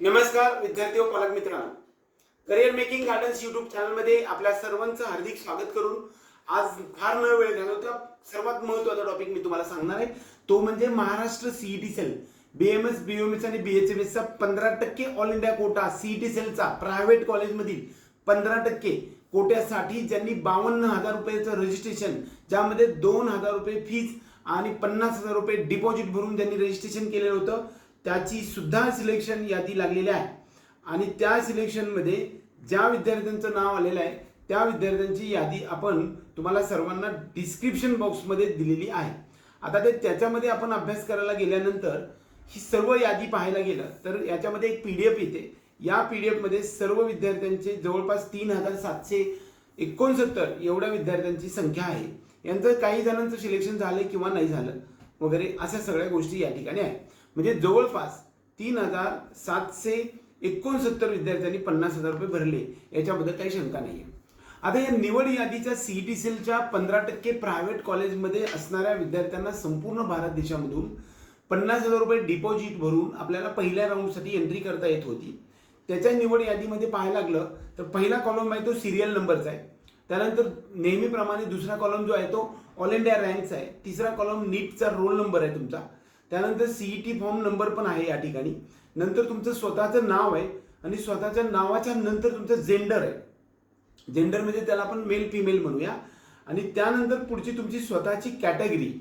नमस्कार विद्यार्थी व पालक मित्रांनो. करिअर मेकिंग गार्डन्स युट्यूब चॅनलमध्ये आपल्या सर्वांचं हार्दिक स्वागत करून आज फार न वेळ घालवता सर्वात महत्त्वाचा टॉपिक मी तुम्हाला सांगणार आहे. तो म्हणजे Maharashtra CET cell BMS BMS आणि बीएचएमएस चा पंधरा टक्के ऑल इंडिया कोटा सीईटी सेलचा प्रायव्हेट कॉलेजमधील पंधरा टक्के कोट्यासाठी ज्यांनी बावन्न हजार रुपयाचं रजिस्ट्रेशन ज्यामध्ये दोन हजार रुपये फीज आणि पन्नास हजार रुपये डिपॉझिट भरून ज्यांनी रजिस्ट्रेशन केलेलं होतं त्याची सुद्धा सिलेक्शन यादी लागलेली आहे. आणि त्या सिलेक्शनमध्ये ज्या विद्यार्थ्यांचं नाव आलेलं आहे त्या विद्यार्थ्यांची यादी आपण तुम्हाला सर्वांना डिस्क्रिप्शन बॉक्समध्ये दिलेली आहे. आता ते त्याच्यामध्ये आपण अभ्यास करायला गेल्यानंतर ही सर्व यादी पाहायला गेलं तर याच्यामध्ये एक पी डी एफ येते. या पी डी एफमध्ये सर्व विद्यार्थ्यांचे जवळपास तीन हजार सातशे एकोणसत्तर एवढ्या विद्यार्थ्यांची संख्या आहे. यांचं काही जणांचं सिलेक्शन झालं किंवा नाही झालं वगैरे अशा सगळ्या गोष्टी या ठिकाणी आहे म्हणजे जवळपास तीन हजार सातशे एकोणसत्तर विद्यार्थ्यांनी पन्नास हजार रुपये भरले. याच्याबद्दल काही शंका नाही आहे आता या निवड यादीच्या सीईटी सेलच्या पंधरा टक्के प्रायव्हेट कॉलेजमध्ये असणाऱ्या विद्यार्थ्यांना संपूर्ण भारत देशामधून पन्नास हजार रुपये डिपॉझिट भरून आपल्याला पहिल्या राऊंडसाठी एंट्री करता येत होती. त्याच्या निवड यादीमध्ये पाहायला लागलं तर पहिला कॉलम आहे तो सिरियल नंबरचा आहे. त्यानंतर नेहमीप्रमाणे दुसरा कॉलम जो आहे तो ऑल इंडिया रँकचा आहे. तिसरा कॉलम नीटचा रोल नंबर आहे तुमचा. त्यानंतर सीईटी फॉर्म नंबर पण आहे या ठिकाणी. नंतर तुमचं स्वतःचं नाव आहे आणि स्वतःच्या नावाच्या नंतर तुमचं जेंडर आहे. जेंडर म्हणजे त्याला आपण मेल फिमेल म्हणूया. आणि त्यानंतर पुढची तुमची स्वतःची कॅटेगरी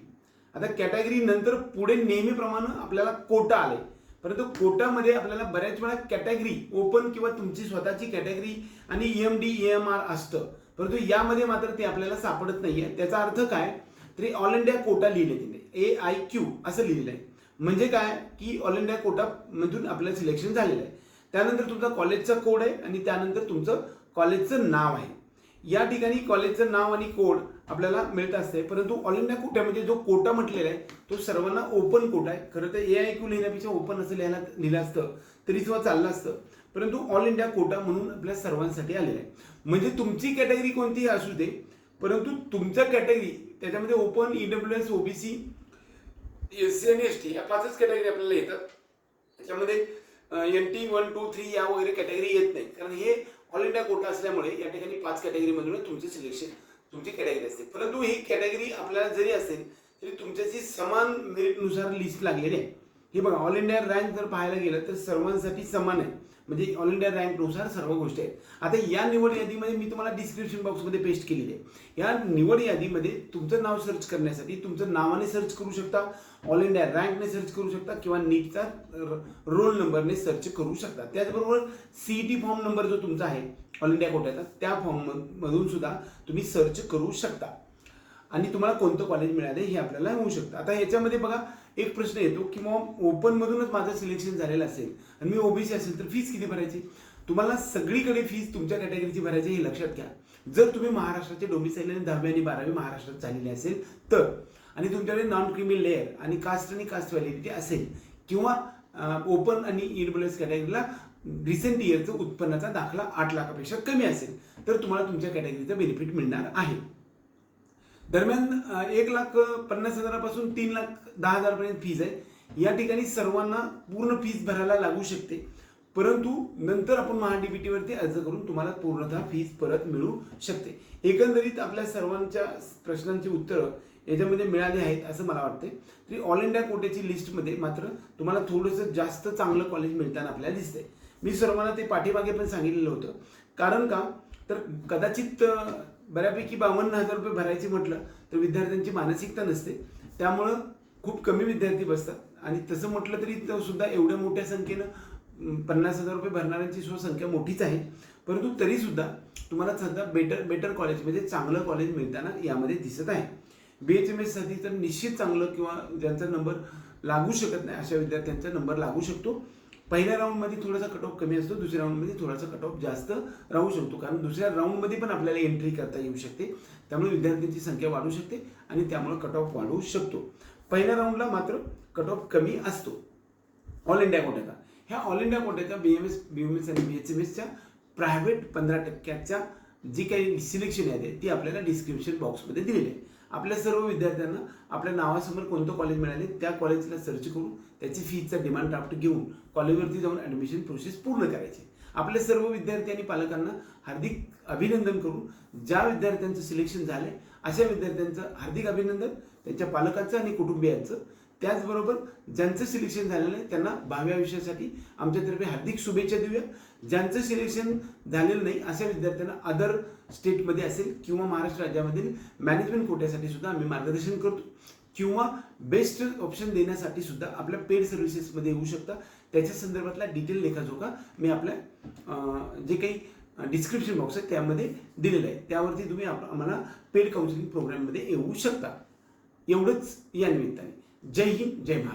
आता कॅटेगरी नंतर पुढे नेहमीप्रमाणे आपल्याला कोटा आले. परंतु कोटामध्ये आपल्याला बऱ्याच वेळा कॅटेगरी ओपन किंवा तुमची स्वतःची कॅटेगरी आणि एम डी एम आर असतं. परंतु यामध्ये मात्र ते आपल्याला सापडत नाहीये. त्याचा अर्थ काय? तरी ऑल इंडिया कोटा लिहिले तिने. ए आय क्यू असं लिहिलेलं आहे म्हणजे काय? की ऑल इंडिया कोटा मधून आपल्याला सिलेक्शन झालेलं आहे. त्यानंतर तुमचा कॉलेजचा कोड आहे आणि त्यानंतर तुमचं कॉलेजचं नाव आहे. या ठिकाणी कॉलेजचं नाव आणि कोड आपल्याला मिळत असते. परंतु ऑल इंडिया कोट्यामध्ये जो कोटा म्हटलेला आहे तो सर्वांना ओपन कोटा आहे. खरं तर ए आय क्यू लिहिण्यापेक्षा ओपन असं लिहायला लिहिलं असतं तरी सुद्धा चाललं असतं. परंतु ऑल इंडिया कोटा म्हणून आपल्या सर्वांसाठी आलेला आहे. म्हणजे तुमची कॅटेगरी कोणतीही असू दे परंतु तुमच्या कॅटेगरी त्याच्यामध्ये open E W S OBC S C आणि एस टी या पाचच कॅटेगरी आपल्याला येतात. त्याच्यामध्ये N T one two three या वगैरे कॅटेगरी येत नाही. कारण हे ऑल इंडिया कोटा असल्यामुळे या ठिकाणी पाच कॅटेगरीमधून तुमचे सिलेक्शन तुमची कॅटेगरी असते. परंतु ही कॅटेगरी आपल्याला जरी असेल तरी तुमच्याशी समान मेरिटनुसार लिस्ट लागलेली आहे. हे बघा ऑल इंडिया रँक जर पाहायला गेलं तर सर्वांसाठी समान आहे. म्हणजे ऑल इंडिया रँकनुसार सर्व गोष्टी आहेत. आता या निवड यादीमध्ये मी तुम्हाला डिस्क्रिप्शन बॉक्समध्ये पेस्ट केलेली आहे. या निवड यादीमध्ये तुमचं नाव सर्च करण्यासाठी तुमचं नावाने सर्च करू शकता ऑल इंडिया रँकने सर्च करू शकता किंवा नीटचा रोल नंबरने सर्च करू शकता. त्याचबरोबर सीईटी फॉर्म नंबर जो तुमचा आहे ऑल इंडिया कोट्याचा त्या फॉर्म मधून सुद्धा तुम्ही सर्च करू शकता. आणि तुम्हाला कोणतं कॉलेज मिळाले हे आपल्याला होऊ शकतं. आता याच्यामध्ये बघा एक प्रश्न येतो की मग ओपनमधूनच माझं सिलेक्शन झालेलं असेल आणि मी ओबीसी असेल तर फीस किती भरायची? तुम्हाला सगळीकडे फीस तुमच्या कॅटेगरीची भरायची हे लक्षात घ्या. जर तुम्ही महाराष्ट्राचे डोमिसाईल आणि दहावी आणि बारावी महाराष्ट्रात झालेली असेल तर आणि तुमच्याकडे नॉन क्रिमी लेअर आणि कास्ट आणि कास्ट व्हॅलिडिटी असेल किंवा ओपन आणि ईडब्ल्यूएस कॅटेगरीला रिसेंट इयरचं उत्पन्नाचा दाखला आठ लाखापेक्षा कमी असेल तर तुम्हाला तुमच्या कॅटेगरीचा बेनिफिट मिळणार आहे. दरम्यान एक लाख पन्नास हजारापासून तीन लाख दहा हजारपर्यंत फीज आहे. या ठिकाणी सर्वांना पूर्ण फीज भरायला लागू शकते. परंतु नंतर आपण महाडीबीटीवरती अर्ज करून तुम्हाला पूर्णतः फीज परत मिळू शकते. एकंदरीत आपल्या सर्वांच्या प्रश्नांची उत्तरं याच्यामध्ये मिळाली आहेत असं मला वाटते तरी ऑल इंडिया कोटेची लिस्टमध्ये मात्र तुम्हाला थोडंसं जास्त चांगलं कॉलेज मिळताना आपल्याला दिसतंय. मी सर्वांना ते पाठीमागे पण सांगितलेलं होतं. कारण का? तर कदाचित बऱ्यापैकी बावन्न हजार रुपये भरायचे म्हटलं तर विद्यार्थ्यांची मानसिकता नसते. त्यामुळं खूप कमी विद्यार्थी बसतात. आणि तसं म्हटलं तरी तो सुद्धा एवढ्या मोठ्या संख्येनं पन्नास हजार रुपये भरणाऱ्यांची सुद्धा संख्या मोठीच आहे. परंतु तरीसुद्धा तुम्हाला सध्या बेटर बेटर कॉलेज म्हणजे चांगलं कॉलेज मिळताना यामध्ये दिसत आहे. बी एच एम एससाठी तर निश्चित चांगलं किंवा ज्यांचा नंबर लागू शकत नाही अशा विद्यार्थ्यांचा नंबर लागू शकतो. पहिल्या राऊंडमध्ये थोडासा कट ऑफ कमी असतो दुसऱ्या राऊंडमध्ये थोडासा कट ऑफ जास्त राहू शकतो. कारण दुसऱ्या राऊंडमध्ये पण आपल्याला एंट्री करता येऊ शकते. त्यामुळे विद्यार्थ्यांची संख्या वाढू शकते आणि त्यामुळे कट ऑफ वाढू शकतो. पहिल्या राऊंडला मात्र कट ऑफ कमी असतो. ऑल इंडिया कोट्याचा. ह्या all India कोट्याच्या B M S B M S आणि बी एच एम एसच्या प्रायव्हेट पंधरा टक्क्याच्या जी काही सिलेक्शन आहे ती आपल्याला डिस्क्रिप्शन बॉक्समध्ये दिलेली आहे. आपल्या सर्व विद्यार्थ्यांना आपल्या नावासमोर कोणतं कॉलेज मिळाले त्या कॉलेजला सर्च करून त्याची फीचा डिमांड ड्राफ्ट घेऊन कॉलेजवरती जाऊन ॲडमिशन प्रोसेस पूर्ण करायची. आपल्या सर्व विद्यार्थी आणि पालकांना हार्दिक अभिनंदन करून ज्या विद्यार्थ्यांचं सिलेक्शन झालंय अशा विद्यार्थ्यांचं हार्दिक अभिनंदन. त्यांच्या पालकांचं आणि कुटुंबियांचं. त्याचबरोबर ज्यांचं सिलेक्शन झालेलं आहे त्यांना भाव्या विषयासाठी आमच्यातर्फे हार्दिक शुभेच्छा देऊया. ज्यांचं सिलेक्शन झालेलं नाही अशा विद्यार्थ्यांना अदर स्टेटमध्ये असेल किंवा महाराष्ट्र राज्यामधील मॅनेजमेंट कोट्यासाठी सुद्धा आम्ही मार्गदर्शन करतो. किंवा बेस्ट ऑप्शन देण्यासाठी सुद्धा आपल्या पेड सर्व्हिसेसमध्ये येऊ शकता. त्याच्या संदर्भातला डिटेल लेखाजोखा मी आपल्या जे काही डिस्क्रिप्शन बॉक्स आहे त्यामध्ये दिलेलं आहे. त्यावरती तुम्ही आम्हाला पेड काउन्सिलिंग प्रोग्राममध्ये येऊ शकता. एवढंच या निमित्ताने. जय हिंद जय महाराज